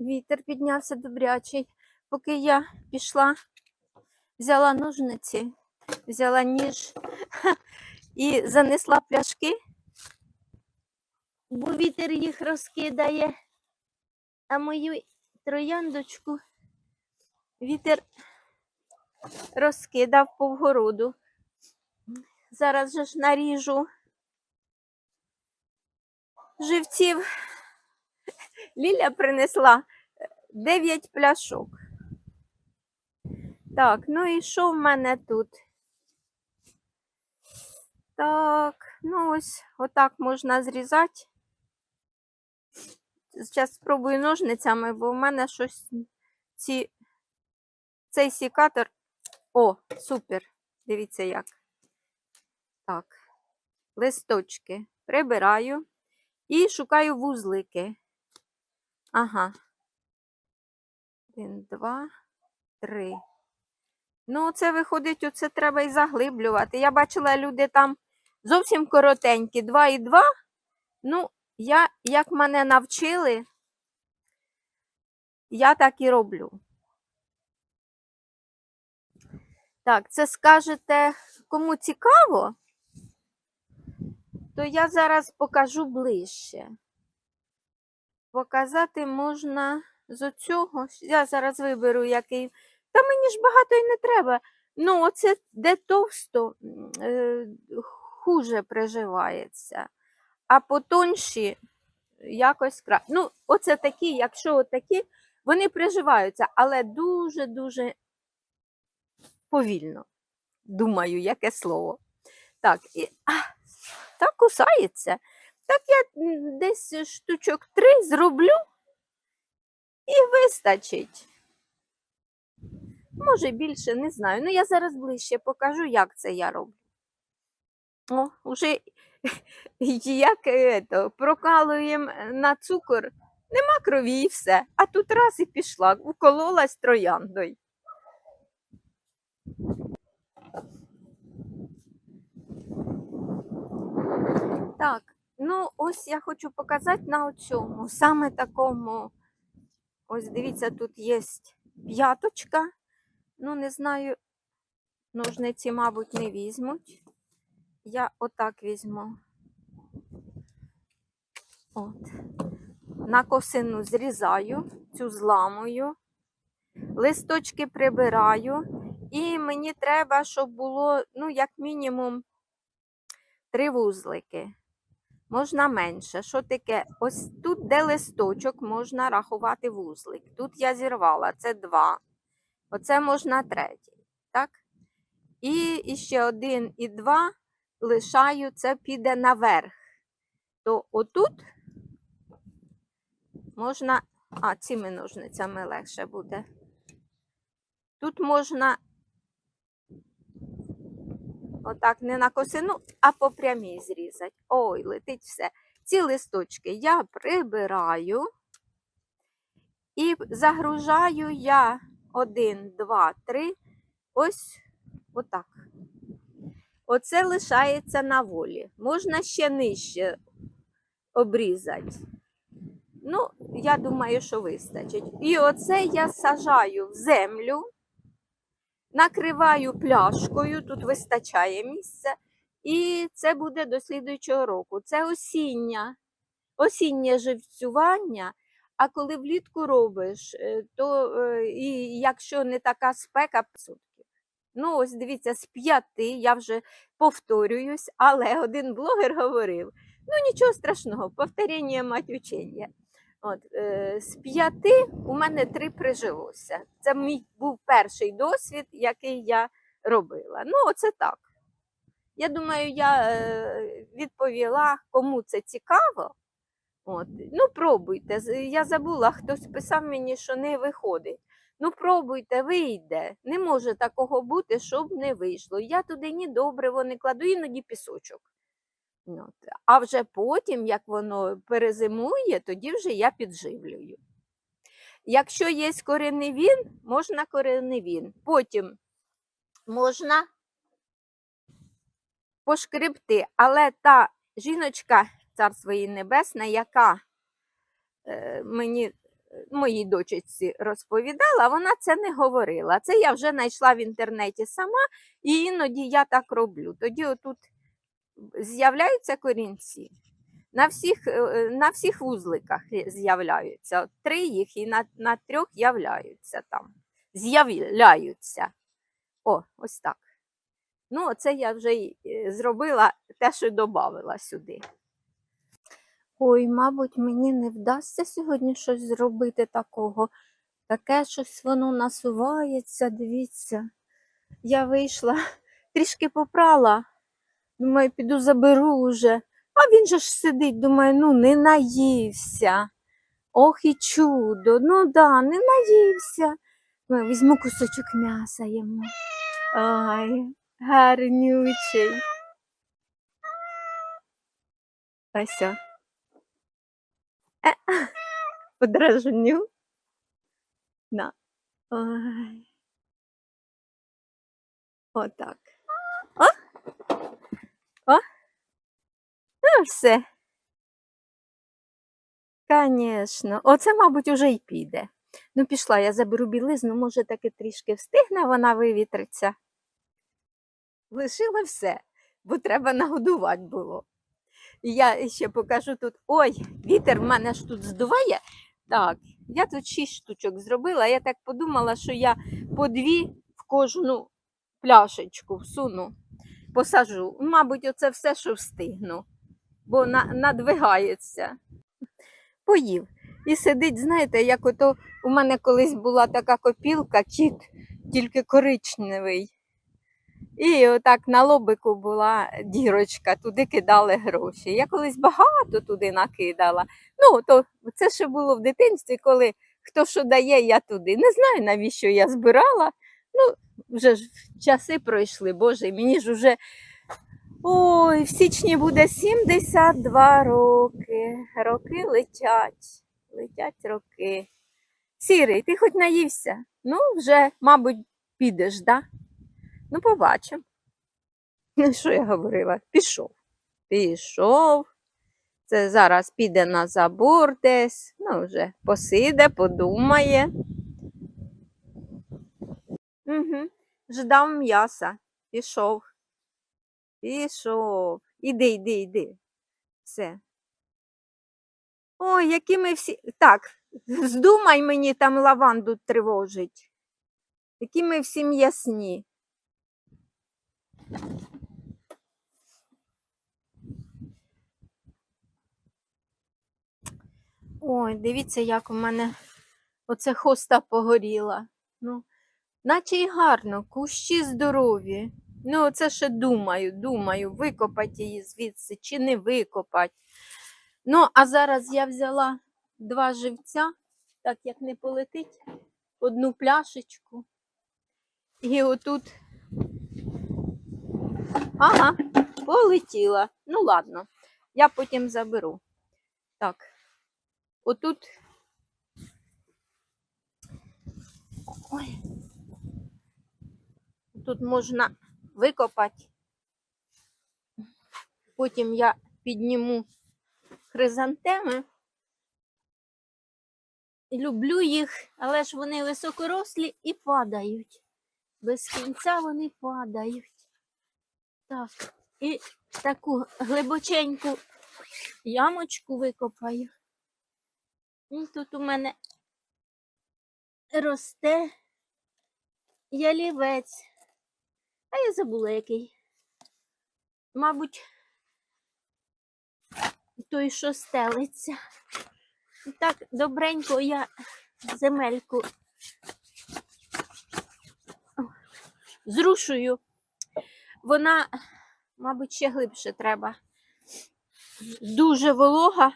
Вітер піднявся добрячий. Поки я пішла, взяла ножниці, взяла ніж і занесла пляшки, бо вітер їх розкидає, а мою трояндочку вітер розкидав по вгороду. Зараз же ж наріжу живців. Ліля принесла 9 пляшок. Так, ну і що в мене тут? Так, ну ось отак можна зрізати. Зараз спробую ножницями, бо в мене щось ці, цей сікатор. О, супер! Дивіться як. Так, листочки прибираю і шукаю вузлики. Ага. Один, два, три. Ну, це виходить, оце треба і заглиблювати. Я бачила, люди там зовсім коротенькі, два і два. Ну, я, як мене навчили, я так і роблю. Так, це скажете, кому цікаво, то я зараз покажу ближче. Показати можна з оцього. Я зараз виберу який. Та мені ж багато і не треба. Ну, оце де товсто е, хуже приживається. А по тонші якось краще. Ну, оце такі, якщо отакі, вони приживаються, але дуже-дуже повільно. Думаю, яке слово. Так, і, а, так кусається. Так я десь штучок три зроблю і вистачить. Може більше, не знаю. Ну, я зараз ближче покажу, як це я роблю. О, уже як ето, прокалуємо на цукор, нема крові і все. А тут раз і пішла, укололась трояндою. Так, ну ось я хочу показати на цьому, саме такому. Ось дивіться, тут є п'яточка. Ну, не знаю, ножниці, мабуть, не візьмуть. Я отак візьму. От. На косину зрізаю, цю зламую, листочки прибираю, і мені треба, щоб було, ну, як мінімум, три вузлики. Можна менше. Що таке? Ось тут, де листочок, можна рахувати вузлик. Тут я зірвала, це два. Оце можна третій. Так? І, і ще один і два лишаю, це піде наверх. То отут можна, а, цими ножницями легше буде. Тут можна отак не на косину, а по прямій зрізати. Ой, летить все. Ці листочки я прибираю і загружаю я один, два, три. Ось отак. Оце лишається на волі. Можна ще нижче обрізати. Ну, я думаю, що вистачить. І оце я сажаю в землю, накриваю пляшкою, тут вистачає місця, і це буде до слідуючого року. Це осіння, осіннє живцювання. А коли влітку робиш, е, то е, і якщо не така спека. Ну, ось дивіться, з п'яти, я вже повторююсь, але один блогер говорив: ну нічого страшного, повторення мать учення. От, е, з п'яти у мене три прижилося. Це мій був перший досвід, який я робила. Ну, оце так. Я думаю, я е, відповіла, кому це цікаво. От. Ну, пробуйте. Я забула, хтось писав мені, що не виходить. Ну, пробуйте, вийде. Не може такого бути, щоб не вийшло. Я туди ні добриво не кладу, іноді пісочок. От. А вже потім, як воно перезимує, тоді вже я підживлюю. Якщо є кореневін, можна кореневін. Потім можна пошкребти, але та жіночка, царство її небесне, яка е, мені моїй дочці розповідала, вона це не говорила. Це я вже знайшла в інтернеті сама, і іноді я так роблю. Тоді отут з'являються корінці. На всіх, е, на всіх вузликах з'являються. Три їх і на, на трьох являються там. З'являються. О, ось так. Ну, це я вже е, зробила те, що додавала сюди. Ой, мабуть, мені не вдасться сьогодні щось зробити такого. Таке щось воно насувається, дивіться. Я вийшла, трішки попрала. Думаю, піду заберу вже. А він же ж сидить, думаю, ну не наївся. Ох і чудо, ну да, не наївся. Думаю, візьму кусочок м'яса йому. Ай, гарнючий. Ось. Е, подражню. На. Ой. Отак. О. О. Ну, все. Конечно. Оце, мабуть, уже й піде. Ну, пішла, я заберу білизну, може, таки трішки встигне, вона вивітриться. Лишила все, бо треба нагодувати було. Я ще покажу тут. Ой, вітер в мене ж тут здуває. Так, я тут шість штучок зробила. Я так подумала, що я по дві в кожну пляшечку всуну, посажу. Мабуть, оце все, що встигну, бо на, надвигається. Поїв. І сидить, знаєте, як ото у мене колись була така копілка, кіт, тільки коричневий. І отак на лобику була дірочка, туди кидали гроші. Я колись багато туди накидала. Ну, то це ще було в дитинстві, коли хто що дає, я туди. Не знаю, навіщо я збирала. Ну, вже ж часи пройшли, Боже, мені ж вже. Ой, в січні буде 72 роки. Роки летять, летять роки. Сірий, ти хоч наївся? Ну, вже, мабуть, підеш, да? Ну, побачимо. Ну, що я говорила? Пішов. Пішов. Це зараз піде на забор десь. Ну, вже посиде, подумає. Угу. Ждав м'яса. Пішов. Пішов. Іди, іди, іди. Все. Ой, які ми всі. Так, здумай мені там лаванду тривожить. Які ми всі м'ясні. Ой, дивіться, як у мене оце хоста погоріла. Ну, наче й гарно, кущі здорові. Ну, оце ще думаю, думаю, викопати її звідси чи не викопати. Ну, а зараз я взяла два живця, так як не полетить, одну пляшечку. І отут. Ага, полетіла. Ну, ладно, я потім заберу. Так, отут. Ой. Тут можна викопати. Потім я підніму хризантеми. Люблю їх, але ж вони високорослі і падають. Без кінця вони падають. Так, і таку глибоченьку ямочку викопаю. І тут у мене росте ялівець. А я забула який. Мабуть, той, що стелиться. І Так, добренько я земельку зрушую. Вона, мабуть, ще глибше треба. Дуже волога.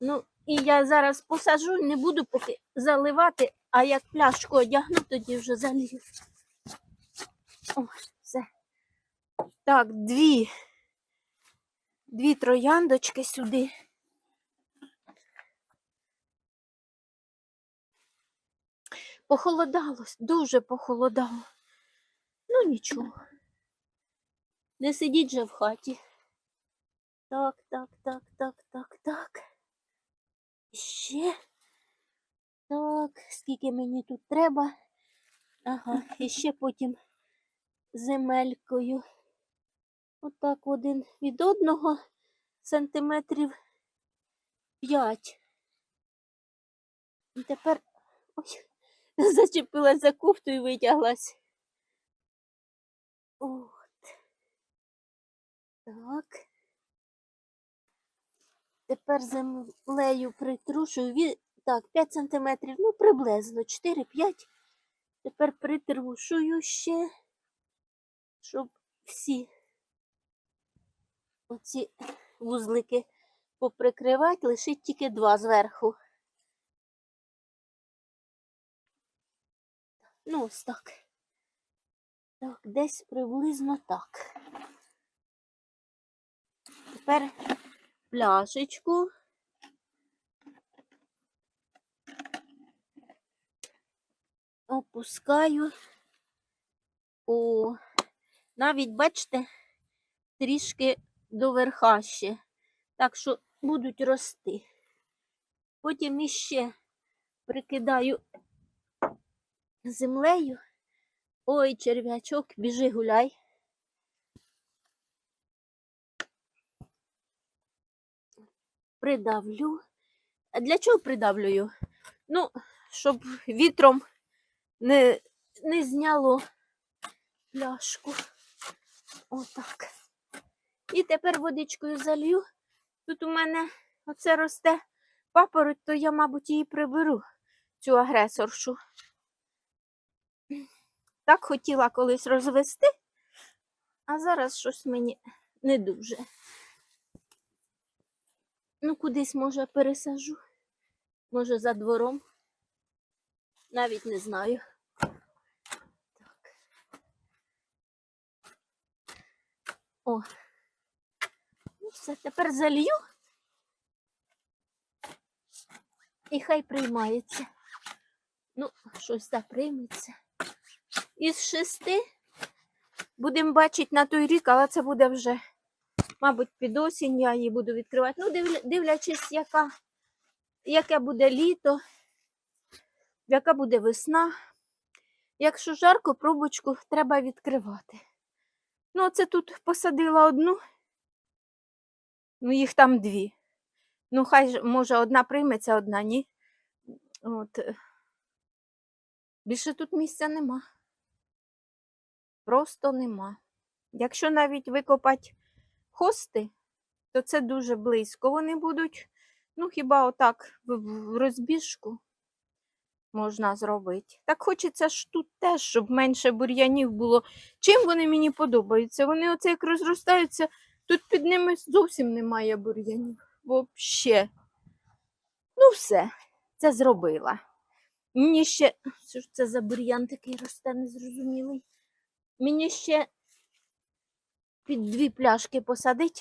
Ну, і я зараз посажу, не буду поки заливати, а як пляшку одягну, тоді вже залью. О, все. Так, дві. Дві трояндочки сюди. Похолодало, дуже похолодало. Ну нічого. Не сидіть же в хаті. Так, так, так, так, так, так. Ще. Так, скільки мені тут треба. Ага, і ще потім земелькою. Отак один від одного сантиметрів п'ять. І тепер ой, зачепилась за кофту і витяглась. От. Так. Тепер землею притрушую. Так, 5 сантиметрів, ну приблизно 4-5. Тепер притрушую ще, щоб всі оці вузлики поприкривати, лишить тільки два зверху. Ну, ось так. Так, десь приблизно так. Тепер пляшечку. Опускаю. О, навіть, бачите, трішки до верха ще. Так що будуть рости. Потім іще прикидаю землею. Ой, черв'ячок, біжи гуляй. Придавлю. А для чого придавлюю? Ну, щоб вітром не, не зняло пляшку. Отак. І тепер водичкою залью. Тут у мене оце росте папороть, то я, мабуть, її приберу, цю агресоршу. Так хотіла колись розвести, а зараз щось мені не дуже. Ну, кудись, може, пересажу. Може, за двором. Навіть не знаю. О. Ну, все, тепер залью. І хай приймається. Ну, щось так прийметься. Із шести будемо бачити на той рік, але це буде вже, мабуть, під осінь я її буду відкривати. Ну, дивлячись, яка, яке буде літо, яка буде весна. Якщо жарко, пробочку треба відкривати. Ну, це тут посадила одну, ну їх там дві. Ну, хай може, одна прийметься, одна ні. От. Більше тут місця нема. Просто нема. Якщо навіть викопати хости, то це дуже близько. Вони будуть, ну, хіба отак в розбіжку можна зробити. Так хочеться ж тут теж, щоб менше бур'янів було. Чим вони мені подобаються? Вони оце як розростаються, тут під ними зовсім немає бур'янів. Вообще. Ну, все, це зробила. Мені ще. Що ж це за бур'ян такий росте, незрозумілий. Мені ще під дві пляшки посадити.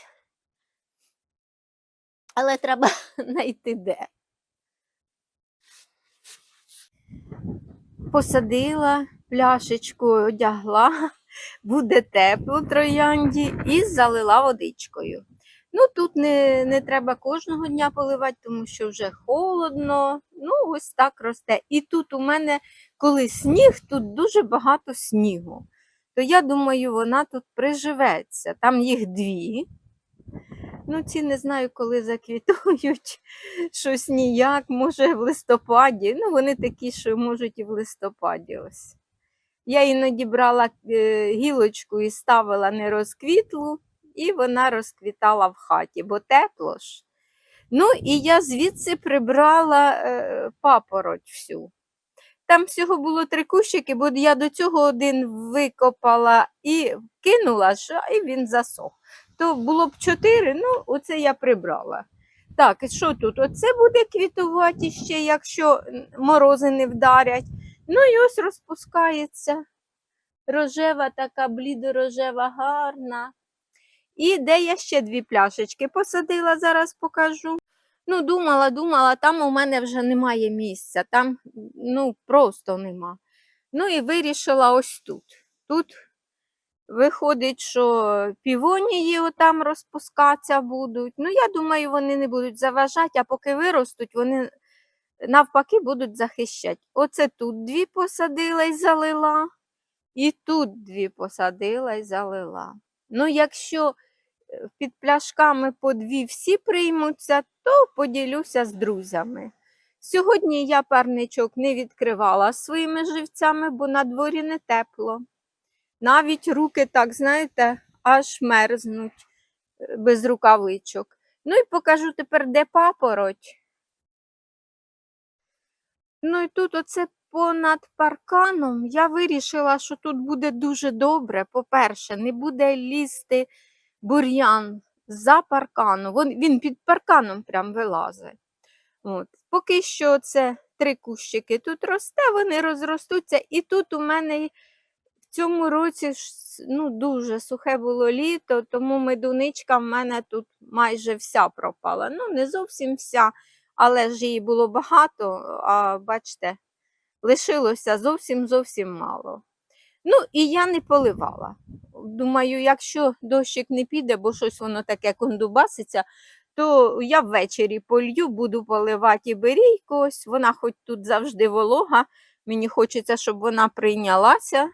Але треба знайти де. Посадила, пляшечку одягла, буде тепло троянді і залила водичкою. Ну, тут не, не треба кожного дня поливати, тому що вже холодно. Ну, ось так росте. І тут у мене, коли сніг, тут дуже багато снігу. То я думаю, вона тут приживеться. Там їх дві. Ну, ці не знаю, коли заквітують. Щось ніяк, може в листопаді. Ну, вони такі, що можуть і в листопаді ось. Я іноді брала е, гілочку і ставила нерозквітлу, і вона розквітала в хаті, бо тепло ж. Ну, і я звідси прибрала е, папороть всю. Там всього було три кущики, бо я до цього один викопала і кинула, ж, і він засох. То було б чотири, ну, оце я прибрала. Так, що тут? Оце буде квітувати ще, якщо морози не вдарять. Ну і ось розпускається. Рожева така, блідорожева, гарна. І де я ще дві пляшечки посадила, зараз покажу. Ну, думала, думала, там у мене вже немає місця, там ну, просто нема. Ну і вирішила ось тут. Тут Виходить, що півонії отам розпускатися будуть. Ну, я думаю, вони не будуть заважати, а поки виростуть, вони навпаки будуть захищати. Оце тут дві посадила і залила, і тут дві посадила і залила. Ну, якщо е, під пляшками по дві всі приймуться, то поділюся з друзями. Сьогодні я парничок не відкривала своїми живцями, бо на дворі не тепло. Навіть руки, так, знаєте, аж мерзнуть е, без рукавичок. Ну і покажу тепер, де папороть. Ну і тут оце понад парканом я вирішила, що тут буде дуже добре. По-перше, не буде лізти бур'ян за паркану. Він під парканом прям вилазить. От. Поки що це три кущики тут росте, вони розростуться. І тут у мене цьому році ну, дуже сухе було літо, тому медуничка в мене тут майже вся пропала. Ну, не зовсім вся, але ж її було багато, а бачите, лишилося зовсім зовсім мало. Ну, і я не поливала. Думаю, якщо дощик не піде, бо щось воно таке кондубаситься, то я ввечері полью, буду поливати і берійку. Ось вона хоч тут завжди волога. Мені хочеться, щоб вона прийнялася.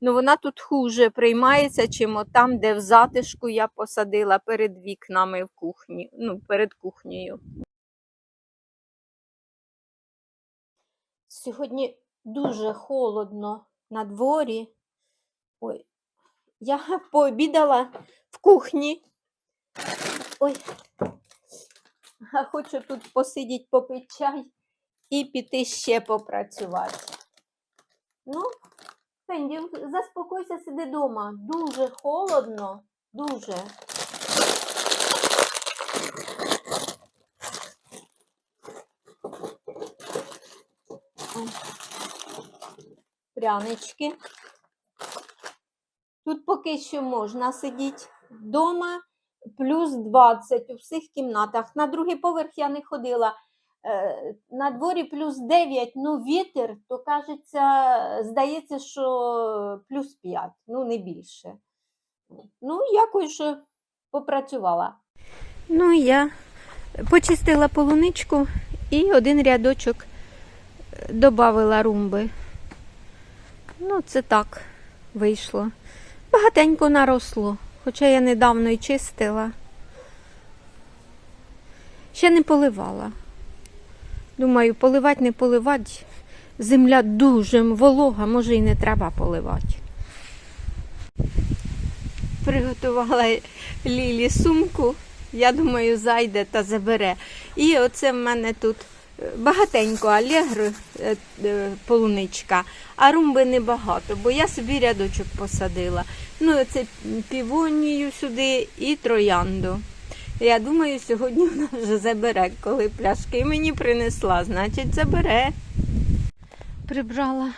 Ну, вона тут хуже приймається, чим там, де в затишку я посадила перед вікнами в кухні, ну, перед кухнею. Сьогодні дуже холодно на дворі. Ой, я пообідала в кухні. Ой, а хочу тут посидіти, попити чай і піти ще попрацювати. Ну, Фенді, заспокойся, сиди вдома. Дуже холодно, дуже. Прянички. Тут поки що можна сидіти вдома, плюс 20 у всіх кімнатах. На другий поверх я не ходила. Е, На дворі плюс 9, ну вітер, то кажеться, здається, що плюс 5, ну не більше. Ну, якось попрацювала. Ну, я почистила полуничку і один рядочок додавила румби. Ну, це так вийшло. Багатенько наросло, хоча я недавно і чистила. Ще не поливала. Думаю, поливати не поливати. Земля дуже волога, може і не треба поливати. Приготувала Лілі сумку. Я думаю, зайде та забере. І оце в мене тут е, багатенько алегро, е, е, полуничка, а румби небагато, бо я собі рядочок посадила. Ну, це півонію сюди і троянду. Я думаю, сьогодні вона вже забере, коли пляшки мені принесла, значить забере. Прибрала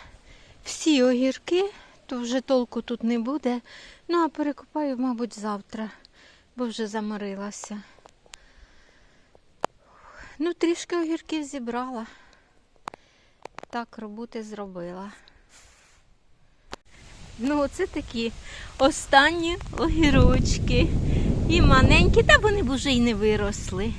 всі огірки, то вже толку тут не буде. Ну, а перекопаю, мабуть, завтра, бо вже заморилася. Ну, трішки огірків зібрала. Так роботи зробила. Ну, оце такі останні огірочки. І маленькі, та вони б уже й не виросли.